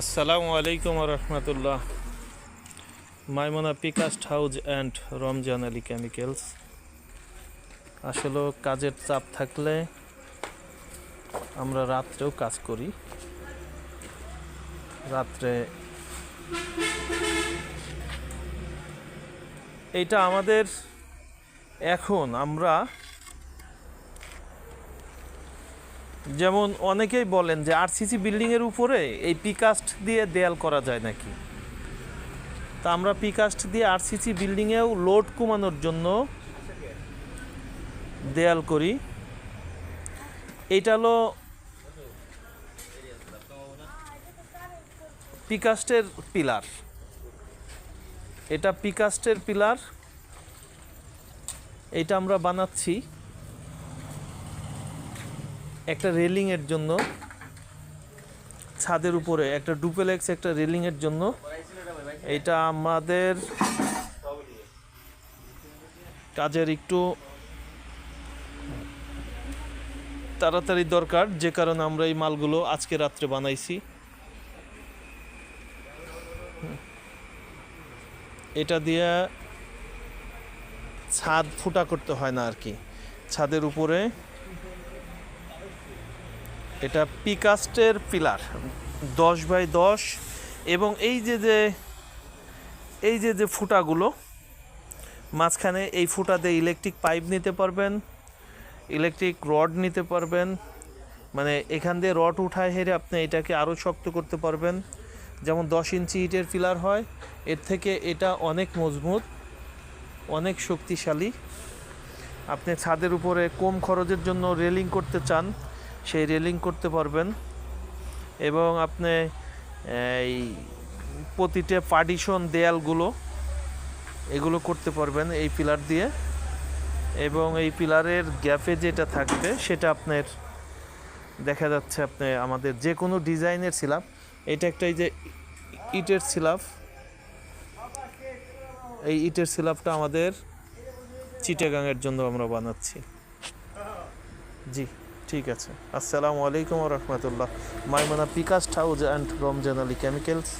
আসসালামু আলাইকুম রহমতুল্লাহ। Maimona পিকাস্ট house and Ramzan Ali chemicals আসলে কাজের চাপ থাকলে আমরা রাত্রেও কাজ করি। রাত্রে এইটা আমাদের এখন আমরা যেমন অনেকেই বলেন যে আরসিসি বিল্ডিংয়ের উপরে এই পিকাস্ট দিয়ে দেয়াল করা যায় নাকি? তা আমরা পিকাস্ট দিয়ে আরসিসি বিল্ডিংয়েও লোড কমানোর জন্য দেয়াল করি। এটা হলো পিকাস্টের পিলার এটা পিকাস্টের পিলার এটা আমরা বানাচ্ছি। একটা রেলিংয়ের জন্য, ছাদের উপরে, একটা ডুপেলেক্স একটা রেলিংয়ের জন্য। এটা আমাদের কাজের একটু তাড়াতাড়ি দরকার, যে কারণে আমরা এই মালগুলো আজকে রাত্রে বানাইছি। এটা দিয়ে ছাদ ফুটা করতে হয় না আর কি। ছাদের উপরে এটা পিকাস্টের পিলার দশ বাই দশ। এবং এই যে যে, এই যে যে ফুটাগুলো, মাঝখানে এই ফুটাতে ইলেকট্রিক পাইপ নিতে পারবেন ইলেকট্রিক রড নিতে পারবেন। মানে এখান দিয়ে রড উঠায় হেরে আপনি এটাকে আরও শক্ত করতে পারবেন। যেমন দশ ইঞ্চি ইটের পিলার হয়, এর থেকে এটা অনেক মজবুত, অনেক শক্তিশালী। আপনি ছাদের উপরে কম খরচের জন্য রেলিং করতে চান সেই রেলিং করতে পারবেন এবং আপনি, এই প্রতিটা পার্টিশন দেয়ালগুলো এগুলো করতে পারবেন এই পিলার দিয়ে এবং এই পিলারের গ্যাপে যেটা থাকবে সেটা আপনার দেখা যাচ্ছে আপনি আমাদের যে কোনো ডিজাইনের সিলাপ, এটা একটা এই যে ইটের সিলাপ, এই ইটের সিলাপটা আমাদের চিটাগাংয়ের জন্য আমরা বানাচ্ছি। জি। ঠিক আছে। আসসালামু আলাইকুম রহমতুল্লাহ। Maimana পিকাস্ট house and Ramzan Ali chemicals.